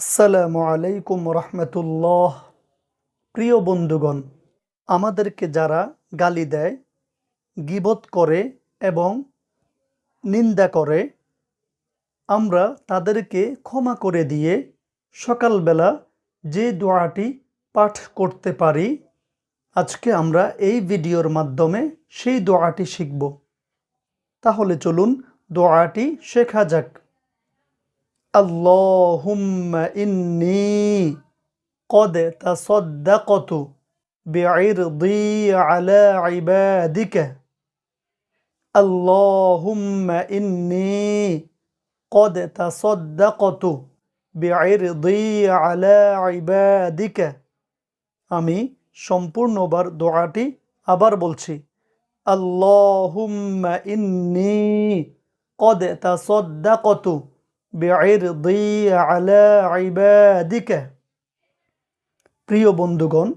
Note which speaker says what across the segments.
Speaker 1: আসসালামু আলাইকুম রহমতুল্লাহ। প্রিয় বন্ধুগণ, আমাদেরকে যারা গালি দেয়, গিবত করে এবং নিন্দা করে, আমরা তাদেরকে ক্ষমা করে দিয়ে সকালবেলা যে দোয়াটি পাঠ করতে পারি, আজকে আমরা এই ভিডিওর মাধ্যমে সেই দোয়াটি শিখব। তাহলে চলুন দোয়াটি শেখা যাক। اللهم إني قد تصدقت بعرضي على عبادك اللهم إني قد تصدقت بعرضي على عبادك আমি সম্পূর্ণবার দোয়াটি আবার বলছি আল্লাহুম্মা ইন্নি قد تصدقت আলা প্রিয় বন্ধুগণ,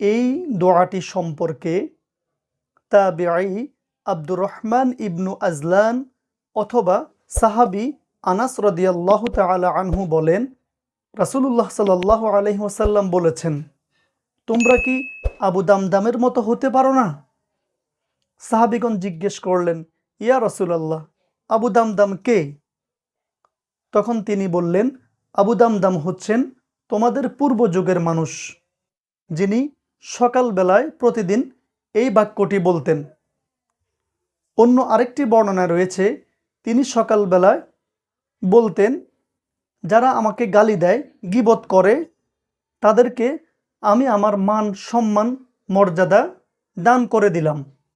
Speaker 1: এই দোয়াটি সম্পর্কে তাবেআই আব্দুর রহমান ইবনু আজলান অথবা সাহাবি আনাস রদিয়াল্লাহ তালা আনহু বলেন রাসুল্লাহ সাল্লাহ আলহিহাসাল্লাম বলেছেন, তোমরা কি আবু দামদামের মতো হতে পারো না? সাহাবিগণ জিজ্ঞেস করলেন, ইয়া রসুলাল্লাহ, আবু দামদাম কে? তখন তিনি বললেন, আবু দামদাম হচ্ছেন তোমাদের পূর্ব যুগের মানুষ, যিনি সকালবেলায় প্রতিদিন এই বাক্যটি বলতেন। অন্য আরেকটি বর্ণনা রয়েছে, তিনি সকালবেলায় বলতেন, যারা আমাকে গালি দেয়, গিবত করে, তাদেরকে আমি আমার মান সম্মান, মর্যাদা দান করে দিলাম।